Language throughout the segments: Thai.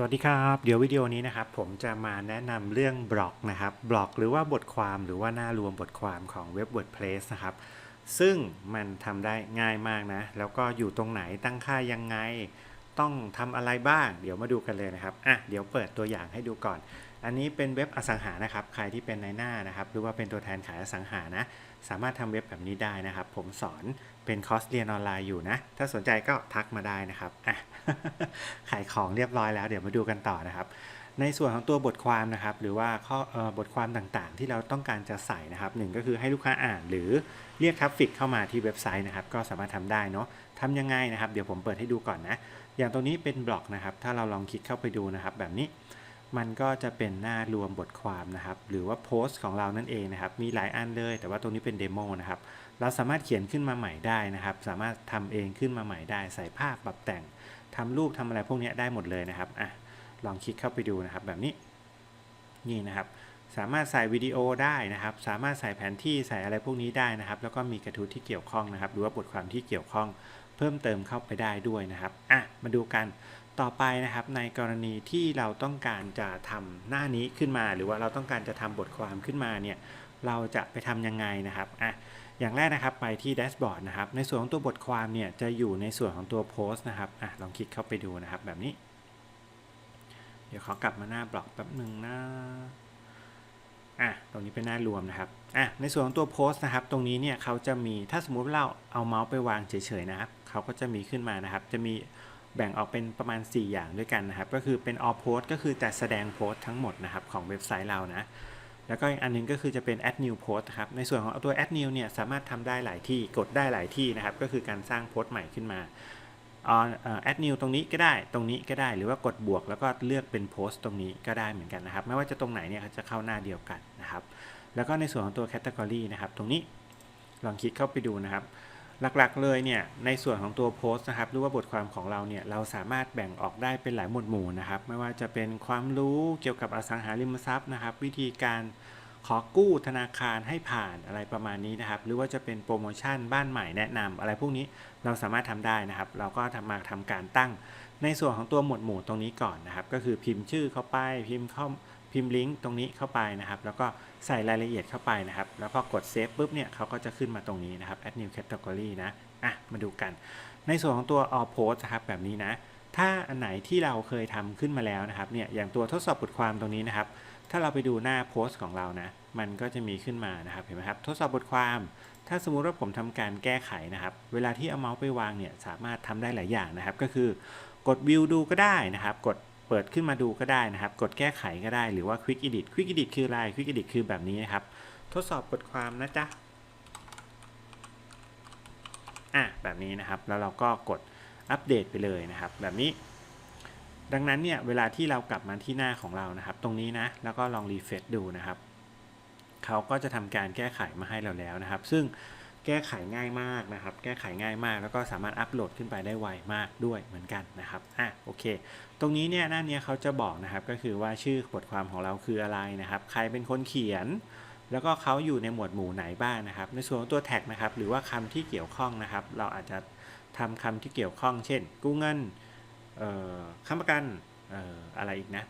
สวัสดีครับ เดี๋ยววิดีโอนี้นะครับ ผมจะมาแนะนำเรื่องบล็อกนะครับบล็อกหรือว่าบทความหรือว่าหน้ารวมบทความของเว็บ WordPress นะครับ ซึ่งมันทำได้ง่ายมากนะ แล้วก็อยู่ตรงไหนตั้งค่ายังไง ต้องทำอะไรบ้าง เดี๋ยวมาดูกันเลยนะครับอะเดี๋ยวเปิดตัวอย่างให้ดูก่อน อันนี้เป็นเว็บอสังหานะครับ ใครที่เป็นในหน้านะครับ หรือว่าเป็นตัวแทนขายอสังหานะ สามารถทำเว็บแบบนี้ได้นะครับ ผมสอน เป็นคอร์สเรียนออนไลน์อยู่นะ ถ้าสนใจก็ทักมาได้นะครับอะขายของเรียบร้อยแล้ว เดี๋ยวมาดูกันต่อนะครับ ในส่วนของตัวบทความนะครับ หรือว่าข้อออบทความต่างๆ ที่เราต้องการจะใส่นะครับหนึ่งก็คือให้ลูกค้าอ่านหรือเรียกทราฟฟิกเข้ามาที่เว็บไซต์นะครับ ก็สามารถทำได้เนาะทำยังไงนะครับ เดี๋ยวผมเปิดให้ดูก่อนนะ อย่างตรงนี้เป็นบล็อกนะครับ ถ้าเราลองคลิกเข้าไปดูนะครับ แบบนี้มันก็จะเป็นหน้ารวมบทความนะครับ หรือว่าโพสต์ของเรานั่นเองนะครับ มีหลายอันเลย แต่ว่าตรงนี้เป็นเดโมนะครับ เราสามารถเขียนขึ้นมาใหม่ได้นะครับ สามารถทำเองขึ้นมาใหม่ได้ ใส่ภาพปรับแต่งทำรูปทำอะไรพวกนี้ได้หมดเลยนะครับอะลองคลิกเข้าไปดูนะครับแบบนี้นี่นะครับ สามารถใส่วิดีโอได้นะครับ สามารถใส่แผนที่ใส่อะไรพวกนี้ได้นะครับ แล้วก็มีกระทู้ที่เกี่ยวข้องนะครับ หรือว่าบทความที่เกี่ยวข้อง เพิ่มเติมเข้าไปได้ด้วยนะครับอะมาดูกันต่อไปนะครับในกรณีที่เราต้องการจะทำหน้านี้ขึ้นมา หรือว่าเราต้องการจะทำบทความขึ้นมาเนี่ยเราจะไปทำยังไงนะครับอะ อย่างแรกนะครับไปที่แดชบอร์ดนะครับ ในส่วนของตัวบทความเนี่ยจะอยู่ในส่วนของตัวโพสต์นะครับอะลองคลิกเข้าไปดูนะครับแบบนี้ เดี๋ยวขอกลับมาหน้าบล็อกแป๊บหนึ่งนะอะตรงนี้เป็นหน้ารวมนะครับอะในส่วนของตัวโพสต์นะครับ ตรงนี้เนี่ยเขาจะมีถ้าสมมุติเราเอาเมาส์ไปวางเฉยๆนะครับเขาก็จะมีขึ้นมานะครับ จะมีแบ่งออกเป็นประมาณ 4 อย่างด้วยกันนะครับ ก็คือเป็น all post ก็คือจะแสดงโพสต์ทั้งหมดนะครับของเว็บไซต์เรานะ แล้วก็อีกอันหนึงก็คือจะเป็น add new post ครับ ในส่วนของตัว add new เนี่ยสามารถทำได้หลายที่กดได้หลายที่นะครับ ก็คือการสร้างโพสต์ใหม่ขึ้นมาอ่าเอ่อ add new ตรงนี้ก็ได้ตรงนี้ก็ได้หรือว่ากดบวกแล้วก็เลือกเป็นโพสต์ตรงนี้ก็ได้เหมือนกันนะครับ ไม่ว่าจะตรงไหนเนี่ยเขาจะเข้าหน้าเดียวกันนะครับ แล้วก็ในส่วนของตัว category นะครับ ตรงนี้ลองคลิกเข้าไปดูนะครับ หลักๆเลยเนี่ยในส่วนของตัวโพสต์นะครับหรือว่าบทความของเราเนี่ยเราสามารถแบ่งออกได้เป็นหลายหมวดหมู่นะครับ ไม่ว่าจะเป็นความรู้เกี่ยวกับอสังหาริมทรัพย์นะครับ วิธีการขอกู้ธนาคารให้ผ่านอะไรประมาณนี้นะครับ หรือว่าจะเป็นโปรโมชั่นบ้านใหม่แนะนำอะไรพวกนี้เราสามารถทำได้นะครับ เราก็ทำมาทำการตั้ง ในส่วนของตัวหมวดหมู่ตรงนี้ก่อนนะครับ ก็คือพิมพ์ชื่อเข้าไปพิมพ์เข้า พิมพ์ลิงก์ตรงนี้เข้าไปนะครับ แล้วก็ใส่รายละเอียดเข้าไปนะครับ แล้วก็กดเซฟปุ๊บเนี่ยเขาก็จะขึ้นมาตรงนี้นะครับ add new category นะ อะ มาดูกัน ในส่วนของตัว all post นะครับแบบนี้นะ ถ้าอันไหนที่เราเคยทำขึ้นมาแล้วนะครับ เนี่ย อย่างตัวทดสอบบทความตรงนี้นะครับ ถ้าเราไปดูหน้าโพสต์ของเรานะ มันก็จะมีขึ้นมานะครับ เห็นไหมครับ ทดสอบบทความ ถ้าสมมุติว่าผมทำการแก้ไขนะครับ เวลาที่เอาเมาส์ไปวางเนี่ย สามารถทำได้หลายอย่างนะครับ ก็คือกดวิวดูก็ได้นะครับ กด เปิดขึ้นมาดูก็ได้นะครับ กดแก้ไขก็ได้หรือว่า Quick Edit Quick Edit คืออะไร Quick Edit คือแบบนี้นะครับ ทดสอบบทความนะจ๊ะอะแบบนี้นะครับแล้วเราก็กดอัปเดตไปเลยนะครับ แบบนี้ ดังนั้นเนี่ยเวลาที่เรากลับมาที่หน้าของเรานะครับ ตรงนี้นะแล้วก็ลองรีเฟซดูนะครับเขาก็จะทำการแก้ไขมาให้เราแล้วนะครับ ซึ่ง แก้ไขง่ายมากนะครับ แก้ไขง่ายมาก แล้วก็สามารถอัปโหลดขึ้นไปได้ไวมากด้วยเหมือนกันนะครับ อะโอเค ตรงนี้เนี่ยหน้านี้เขาจะบอกนะครับ ก็คือว่าชื่อบทความของเราคืออะไรนะครับ ใครเป็นคนเขียน แล้วก็เขาอยู่ในหมวดหมู่ไหนบ้างนะครับ ในส่วนของตัวแท็กนะครับ หรือว่าคำที่เกี่ยวข้องนะครับ เราอาจจะทำคำที่เกี่ยวข้อง เช่น กู้เงินเอ่อค้ำประกัน อออะไรอีกนะ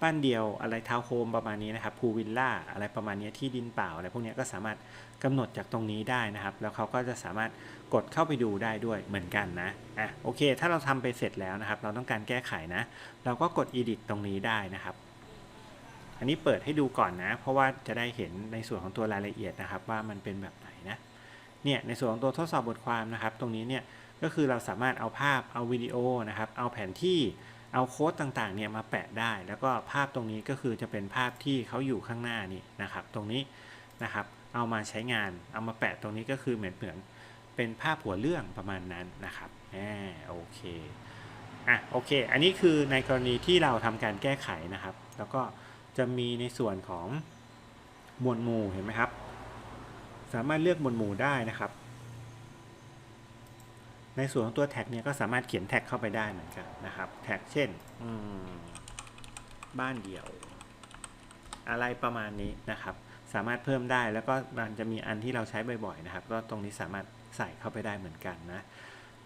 บ้านเดียวอะไรทาวน์โฮมประมาณนี้นะครับพูวิลล่าอะไรประมาณนี้ที่ดินเปล่าอะไรพวกนี้ก็สามารถกำหนดจากตรงนี้ได้นะครับ แล้วเขาก็จะสามารถกดเข้าไปดูได้ด้วยเหมือนกันนะอะโอเค ถ้าเราทำไปเสร็จแล้วนะครับ เราต้องการแก้ไขนะ เราก็กด edit ตรงนี้ได้นะครับ อันนี้เปิดให้ดูก่อนนะ เพราะว่าจะได้เห็นในส่วนของตัวรายละเอียดนะครับ ว่ามันเป็นแบบไหนนะเนี่ยในส่วนของตัวทดสอบบทความนะครับ ตรงนี้เนี่ยก็คือเราสามารถเอาภาพเอาวิดีโอนะครับ เอาแผนที่ เอาโค้ดต่างๆเนี่ยมาแปะได้ แล้วก็ภาพตรงนี้ก็คือจะเป็นภาพที่เขาอยู่ข้างหน้านี่นะครับ ตรงนี้นะครับ เอามาใช้งาน เอามาแปะตรงนี้ก็คือเหมือนเหมือนเป็นภาพหัวเรื่องประมาณนั้นนะครับแหมโอเคอะโอเค อันนี้คือในกรณีที่เราทำการแก้ไขนะครับ แล้วก็จะมีในส่วนของหมวดหมู่เห็นไหมครับ สามารถเลือกหมวดหมู่ได้นะครับ ในส่วนของตัวแท็กเนี่ยก็สามารถเขียนแท็กเข้าไปได้เหมือนกันนะครับ แท็กเช่นบ้านเดี่ยว อะไรประมาณนี้นะครับ สามารถเพิ่มได้แล้วก็มันจะมีอันที่เราใช้บ่อยๆนะครับ ก็ตรงนี้สามารถใส่เข้าไปได้เหมือนกันนะ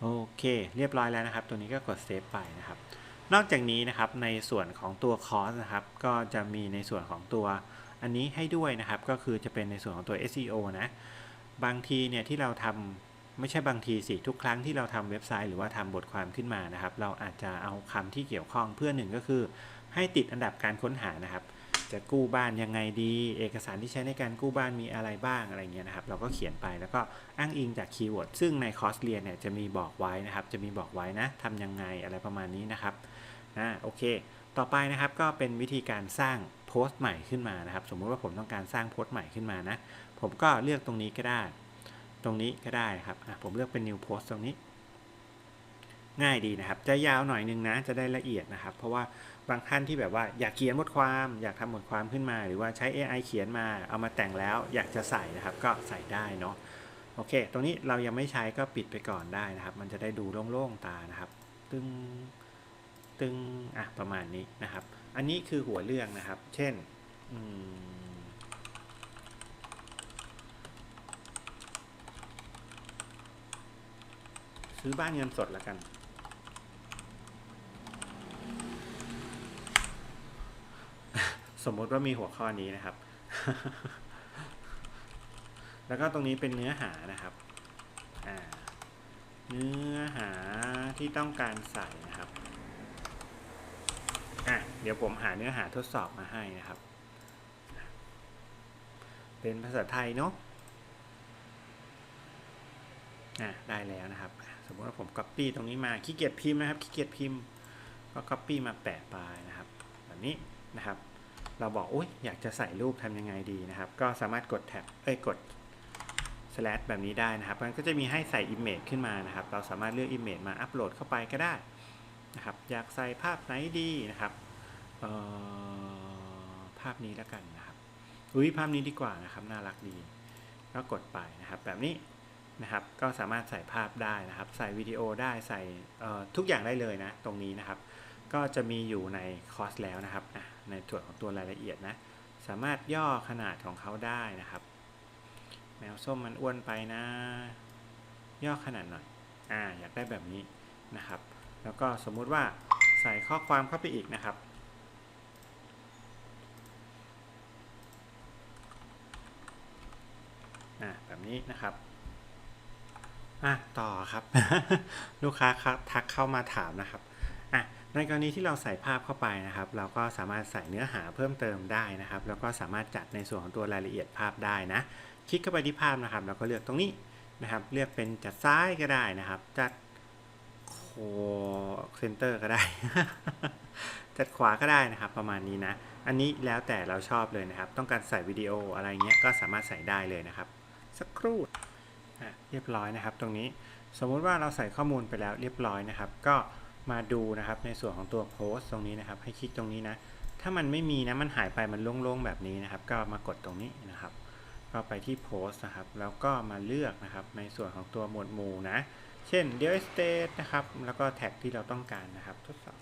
โอเค เรียบร้อยแล้วนะครับ ตัวนี้ก็กดเซฟไปนะครับ นอกจากนี้นะครับในส่วนของตัวคอร์สนะครับ ก็จะมีในส่วนของตัวอันนี้ให้ด้วยนะครับ ก็คือจะเป็นในส่วนของตัว SEO นะบางทีเนี่ยที่เราทำ ไม่ใช่บางทีสิทุกครั้งที่เราทำเว็บไซต์หรือว่าทำบทความขึ้นมานะครับ เราอาจจะเอาคำที่เกี่ยวข้องเพื่อหนึ่งก็คือ ให้ติดอันดับการค้นหานะครับ จะกู้บ้านยังไงดี เอกสารที่ใช้ในการกู้บ้านมีอะไรบ้างอะไรเงี้ยนะครับ เราก็เขียนไปแล้วก็อ้างอิงจากคีย์เวิร์ดซึ่งในคอร์สเรียนเนี่ยจะมีบอกไว้นะครับ จะมีบอกไว้นะทำยังไงอะไรประมาณนี้นะครับนะโอเค ต่อไปนะครับก็เป็นวิธีการสร้างโพสต์ใหม่ขึ้นมานะครับ สมมุติว่าผมต้องการสร้างโพสต์ใหม่ขึ้นมานะผมก็เลือกตรงนี้ก็ได้ ตรงนี้ก็ได้ครับผมเลือกเป็น new post ตรงนี้ ง่ายดีนะครับ จะยาวหน่อยนึงนะ จะได้ละเอียดนะครับ เพราะว่าบางท่านที่แบบว่าอยากเขียนบทความ อยากทำบทความขึ้นมา หรือว่าใช้ AI เขียนมาเอามาแต่งแล้ว อยากจะใส่นะครับ ก็ใส่ได้เนาะโอเค ตรงนี้เรายังไม่ใช้ก็ปิดไปก่อนได้นะครับ มันจะได้ดูโล่งๆตานะครับ ตึงตึงอะประมาณนี้นะครับ อันนี้คือหัวเรื่องนะครับ เช่นอืม ซื้อบ้านเงินสดแล้วกันสมมติว่ามีหัวข้อนี้นะครับ แล้วก็ตรงนี้เป็นเนื้อหานะครับ เนื้อหาที่ต้องการใส่นะครับ อะ เดี๋ยวผมหาเนื้อหาทดสอบมาให้นะครับ เป็นภาษาไทยเนาะ อะ ได้แล้วนะครับ สมมติว่าผม Copy ตรงนี้มาขี้เกียจพิมพ์นะครับขี้เกียจพิมพ์ก็ Copy มาแปะไปนะครับแบบนี้นะครับ เราบอกอุ้ยอยากจะใส่รูปทำยังไงดีนะครับ ก็สามารถกดแท็บเอ้ยกด slash แบบนี้ได้นะครับ มันก็จะมีให้ใส่ image ขึ้นมานะครับ เราสามารถเลือก image มาอัปโหลดเข้าไปก็ได้นะครับ อยากใส่ภาพไหนดีนะครับเอ่อภาพนี้แล้วกันนะครับ อุ้ยภาพนี้ดีกว่านะครับ น่ารักดี ก็กดไปนะครับ แบบนี้ นะครับ ก็สามารถใส่ภาพได้นะครับ ใส่วิดีโอได้ใส่ทุกอย่างได้เลยนะ ตรงนี้นะครับ ก็จะมีอยู่ในคอร์สแล้วนะครับในส่วนของตัวรายละเอียดนะ สามารถย่อขนาดของเขาได้นะครับ แมวส้มมันอ้วนไปนะ ย่อขนาดหน่อย อ่า อยากได้แบบนี้นะครับ แล้วก็สมมุติว่าใส่ข้อความเข้าไปอีกนะครับอ่าแบบนี้นะครับ อะต่อครับ ลูกค้าทักเข้ามาถามนะครับอะในกรณีที่เราใส่ภาพเข้าไปนะครับ เราก็สามารถใส่เนื้อหาเพิ่มเติมได้นะครับ แล้วก็สามารถจัดในส่วนของตัวรายละเอียดภาพได้นะ คลิกเข้าไปที่ภาพนะครับ แล้วก็เลือกตรงนี้นะครับ เลือกเป็นจัดซ้ายก็ได้นะครับ จัดโคเซนเตอร์ก็ได้ จัดขวาก็ได้นะครับ ประมาณนี้นะ อันนี้แล้วแต่เราชอบเลยนะครับ ต้องการใส่วิดีโออะไรเงี้ยก็สามารถใส่ได้เลยนะครับ สักครู่ เรียบร้อยนะครับ ตรงนี้สมมุติว่าเราใส่ข้อมูลไปแล้วเรียบร้อยนะครับ ก็มาดูนะครับในส่วนของตัวโพสต์ตรงนี้นะครับ ให้คลิกตรงนี้นะ ถ้ามันไม่มีนะมันหายไปมันโล่งๆแบบนี้นะครับ ก็มากดตรงนี้นะครับก็ไปที่โพสต์นะครับ แล้วก็มาเลือกนะครับในส่วนของตัวหมวดหมู่นะ เช่นเดียวสเตทนะครับ แล้วก็แท็กที่เราต้องการนะครับ ทดสอบ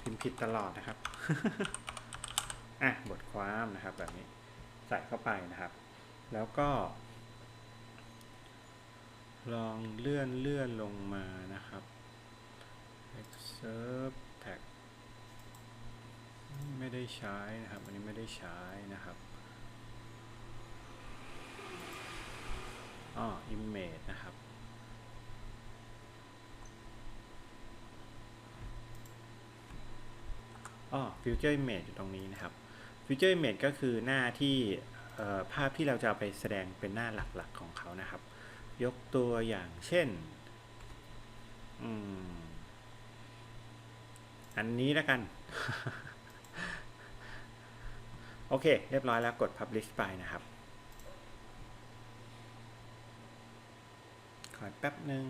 พิมพ์ผิดตลอดนะครับ อะบทความนะครับแบบนี้ใส่เข้าไปนะครับ แล้วก็ ลองเลื่อนเลื่อนลงมานะครับ excerpt tag ไม่ได้ใช้นะครับ อันนี้ไม่ได้ใช้นะครับอ๋อ image นะครับอ๋อ future image อยู่ตรงนี้นะครับ future image ก็คือหน้าที่ภาพที่เราจะเอาไปแสดงเป็นหน้าหลักๆของเขานะครับ ยกตัวอย่างเช่นออันนี้แล้วกัน โอเค เรียบร้อยแล้วกด publish ไปนะครับ ขอแป๊บหนึ่ง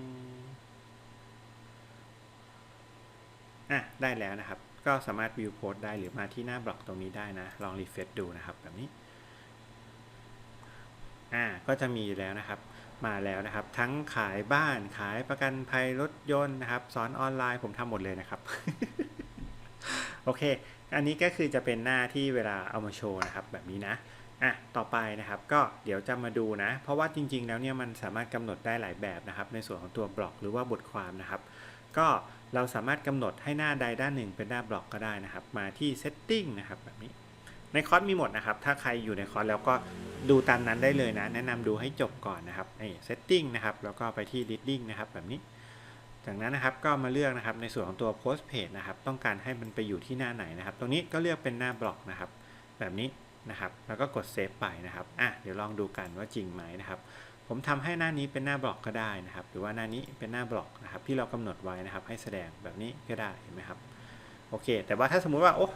อะ ได้แล้วนะครับ ก็สามารถ view post ได้หรือมาที่หน้าบล็อกตรงนี้ได้นะ ลอง refresh ดูนะครับแบบนี้อ่าก็จะมีแล้วนะครับมาแล้วนะครับ ทั้งขายบ้านขายประกันภัยรถยนต์นะครับ สอนออนไลน์ผมทำหมดเลยนะครับ โอเค อันนี้ก็คือจะเป็นหน้าที่เวลาเอามาโชว์นะครับ แบบนี้นะอะต่อไปนะครับก็เดี๋ยวจะมาดูนะ เพราะว่าจริง ๆ แล้วเนี่ยมันสามารถกำหนดได้หลายแบบนะครับ ในส่วนของตัวบล็อกหรือว่าบทความนะครับ ก็ เราสามารถกำหนดให้หน้าใดด้านหนึ่งเป็นหน้าบล็อกก็ได้นะครับ มาที่ setting นะครับแบบนี้ ในคอร์สมีหมดนะครับ ถ้าใครอยู่ในคอร์สแล้วก็ดูตามนั้นได้เลยนะ แนะนำดูให้จบก่อนนะครับนี่ setting นะครับ แล้วก็ไปที่ reading นะครับแบบนี้ จากนั้นนะครับก็มาเลือกนะครับในส่วนของตัว post page นะครับ ต้องการให้มันไปอยู่ที่หน้าไหนนะครับ ตรงนี้ก็เลือกเป็นหน้าบล็อกนะครับ แบบนี้นะครับ แล้วก็กดเซฟไปนะครับ อะ เดี๋ยวลองดูกันว่าจริงไหมนะครับ ผมทำให้หน้านี้เป็นหน้าบล็อกก็ได้นะครับ หรือว่าหน้านี้เป็นหน้าบล็อกนะครับ ที่เรากำหนดไว้นะครับ ให้แสดงแบบนี้ก็ได้เห็นไหมครับโอเค แต่ว่าถ้าสมมุติว่าโอ้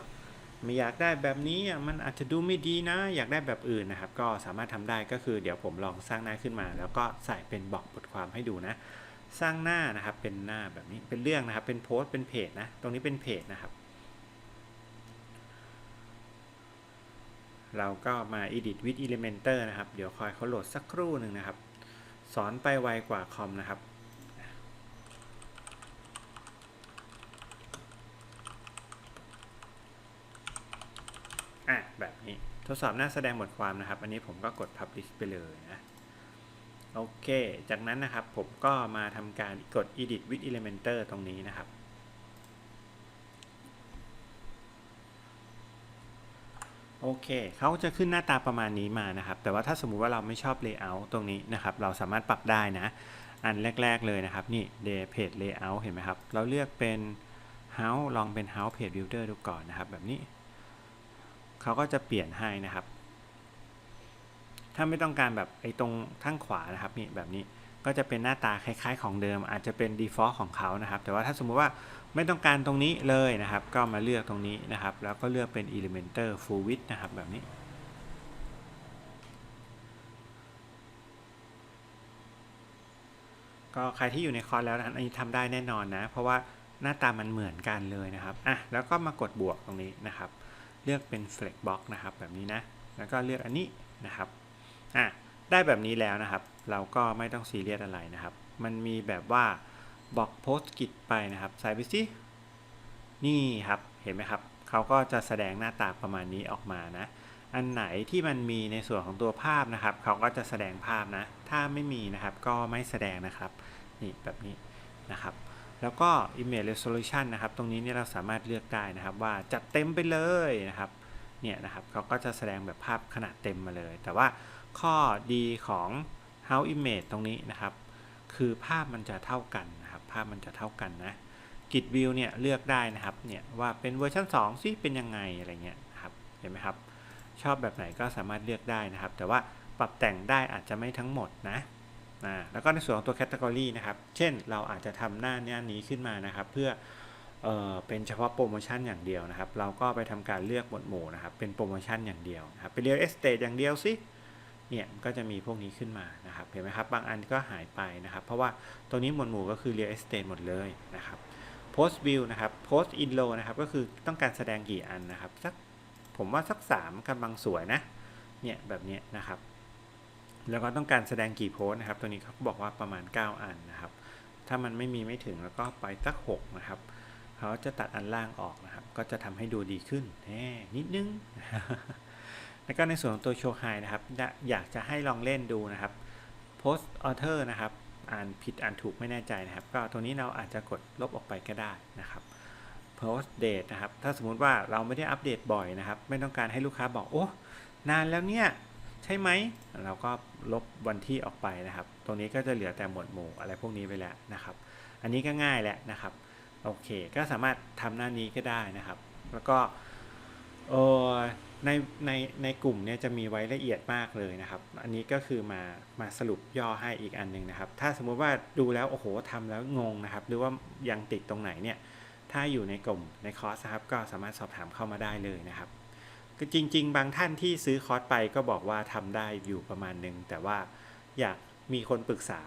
ไม่อยากได้แบบนี้มันอาจจะดูไม่ดีนะ อยากได้แบบอื่นนะครับ ก็สามารถทำได้ก็คือเดี๋ยวผมลองสร้างหน้าขึ้นมา แล้วก็ใส่เป็นบล็อกบทความให้ดูนะ สร้างหน้านะครับเป็นหน้าแบบนี้เป็นเรื่องนะครับ เป็นโพสต์เป็นเพจนะ ตรงนี้เป็นเพจนะครับ เราก็มา edit with Elementor นะครับ เดี๋ยวคอยเขาโหลดสักครู่หนึ่งนะครับ สอนไปไวกว่าคอมนะครับอะแบบนี้ทดสอบหน้าแสดงบทความนะครับ อันนี้ผมก็กด publish ไปเลยนะ โอเค จากนั้นนะครับผมก็มาทำการกด edit with Elementor ตรงนี้นะครับ โอเค เขาจะขึ้นหน้าตาประมาณนี้มานะครับ แต่ว่าถ้าสมมุติว่าเราไม่ชอบ layout ตรงนี้นะครับ เราสามารถปรับได้นะ อันแรก ๆ เลยนะครับ นี่ day page layout เห็นไหมครับ เราเลือกเป็น house ลองเป็น house page builder ดูก่อนนะครับ แบบนี้ เขาก็จะเปลี่ยนให้นะครับ ถ้าไม่ต้องการแบบไอ้ตรงข้างขวานะครับนี่แบบนี้ ก็จะเป็นหน้าตาคล้ายๆ ของเดิม อาจจะเป็น default ของเขานะครับ แต่ว่าถ้าสมมุติว่าไม่ต้องการตรงนี้เลยนะครับ ก็มาเลือกตรงนี้นะครับ แล้วก็เลือกเป็น Elementor Full Width นะครับแบบนี้ ก็ใครที่อยู่ในคอร์สแล้วนะอันนี้ทำได้แน่นอนนะ เพราะว่าหน้าตามันเหมือนกันเลยนะครับอะแล้วก็มากดบวกตรงนี้นะครับ เลือกเป็น Flex Box นะครับแบบนี้นะ แล้วก็เลือกอันนี้นะครับอะ ได้แบบนี้แล้วนะครับ เราก็ไม่ต้องซีเรียสอะไรนะครับ มันมีแบบว่าบอกโพสต์กิจไปนะครับใส่ไปสินี่ครับเห็นไหมครับเขาก็จะแสดงหน้าตาประมาณนี้ออกมานะ อันไหนที่มันมีในส่วนของตัวภาพนะครับ เขาก็จะแสดงภาพนะ ถ้าไม่มีนะครับก็ไม่แสดงนะครับนี่แบบนี้นะครับแล้วก็ image resolution นะครับ ตรงนี้เนี่ยเราสามารถเลือกได้นะครับ ว่าจัดเต็มไปเลยนะครับ เนี่ยนะครับเขาก็จะแสดงแบบภาพขนาดเต็มมาเลย แต่ว่า ข้อดีของ House Image ตรงนี้นะครับ คือภาพมันจะเท่ากันนะครับ ภาพมันจะเท่ากันนะกิจวิวเนี่ยเลือกได้นะครับเนี่ยว่าเป็นเวอร์ชัน2ซิเป็นยังไงอะไรเงี้ยครับเห็นไหมครับ ชอบแบบไหนก็สามารถเลือกได้นะครับ แต่ว่าปรับแต่งได้อาจจะไม่ทั้งหมดนะนะแล้วก็ในส่วนของตัวแคตตากรีนะครับ เช่นเราอาจจะทำหน้านี้นี้ขึ้นมานะครับ เพื่อเออเป็นเฉพาะโปรโมชั่นอย่างเดียวนะครับ เราก็ไปทำการเลือกหมวดหมู่นะครับ เป็นโปรโมชั่นอย่างเดียวนะครับเป็นเรียลเอสเตอย่างเดียวสิ เนี่ยก็จะมีพวกนี้ขึ้นมานะครับเห็นไหมครับบางอันก็หายไปนะครับ เพราะว่าตัวนี้หมวดหมู่ก็คือ real estate หมดเลยนะครับ post view นะครับ post in row นะครับก็คือต้องการแสดงกี่อันนะครับสักผมว่าสัก3กำลังสวยนะเนี่ยแบบนี้นะครับ แล้วก็ต้องการแสดงกี่โพสนะครับ ตัวนี้เขาบอกว่าประมาณ 9 อันนะครับ ถ้ามันไม่มีไม่ถึงแล้วก็ไปสัก6นะครับเขาจะตัดอันล่างออกนะครับ ก็จะทำให้ดูดีขึ้นแน่นิดนึง แล้วก็ในส่วนของตัวโชว์ไฮนะครับอยากจะให้ลองเล่นดูนะครับ post author นะครับอ่านผิดอ่านถูกไม่แน่ใจนะครับ ก็ตัวนี้เราอาจจะกดลบออกไปก็ได้นะครับ post date นะครับ ถ้าสมมุติว่าเราไม่ได้อัปเดตบ่อยนะครับ ไม่ต้องการให้ลูกค้าบอกโอ้นานแล้วเนี่ยใช่ไหม เราก็ลบวันที่ออกไปนะครับ ตรงนี้ก็จะเหลือแต่หมวดหมู่อะไรพวกนี้ไปแล้วนะครับ อันนี้ก็ง่ายแหละนะครับ โอเค ก็สามารถทำหน้านี้ก็ได้นะครับ แล้วก็เออ ในในในกลุ่มเนี่ยจะมีไว้ละเอียดมากเลยนะครับ อันนี้ก็คือมามาสรุปย่อให้อีกอันหนึ่งนะครับ ถ้าสมมุติว่าดูแล้วโอ้โหทำแล้วงงนะครับ หรือว่ายังติดตรงไหนเนี่ย ถ้าอยู่ในกลุ่มในคอร์สครับก็สามารถสอบถามเข้ามาได้เลยนะครับก็จริง ๆ บางท่านที่ซื้อคอร์สไปก็บอกว่าทำได้อยู่ประมาณนึง แต่ว่าอยากมีคนปรึกษา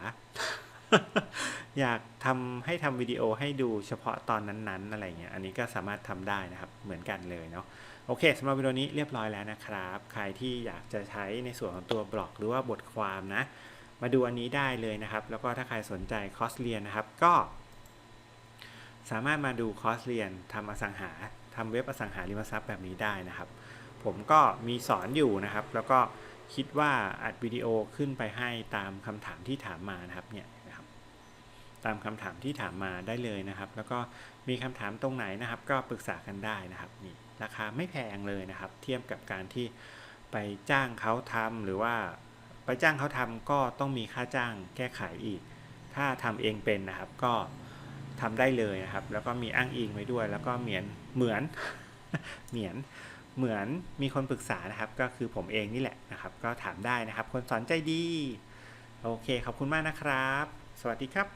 อยากทำให้ทำวิดีโอให้ดูเฉพาะตอนนั้นๆอะไรเงี้ยอันนี้ก็สามารถทำได้นะครับเหมือนกันเลยเนาะโอเคสำหรับวิดีโอนี้เรียบร้อยแล้วนะครับ ใครที่อยากจะใช้ในส่วนของตัวบล็อกหรือว่าบทความนะ มาดูอันนี้ได้เลยนะครับ แล้วก็ถ้าใครสนใจคอร์สเรียนนะครับก็ สามารถมาดูคอร์สเรียนทำอสังหาทำเว็บอสังหาริมทรัพย์แบบนี้ได้นะครับ ผมก็มีสอนอยู่นะครับ แล้วก็คิดว่าอัดวิดีโอขึ้นไปให้ตามคำถามที่ถามมานะครับเนี่ย ตามคำถามที่ถามมาได้เลยนะครับ แล้วก็มีคำถามตรงไหนนะครับ ก็ปรึกษากันได้นะครับนี่ราคาไม่แพงเลยนะครับ เทียบกับการที่ไปจ้างเขาทำหรือว่าไปจ้างเขาทำก็ต้องมีค่าจ้างแก้ไขอีก ถ้าทำเองเป็นนะครับก็ทำได้เลยนะครับ แล้วก็มีอ้างอิงไว้ด้วย แล้วก็เหมือนเหมือนเหมือนเหมือนมีคนปรึกษานะครับ ก็คือผมเองนี่แหละนะครับ ก็ถามได้นะครับ คนสอนใจดี โอเคขอบคุณมากนะครับ สวัสดีครับ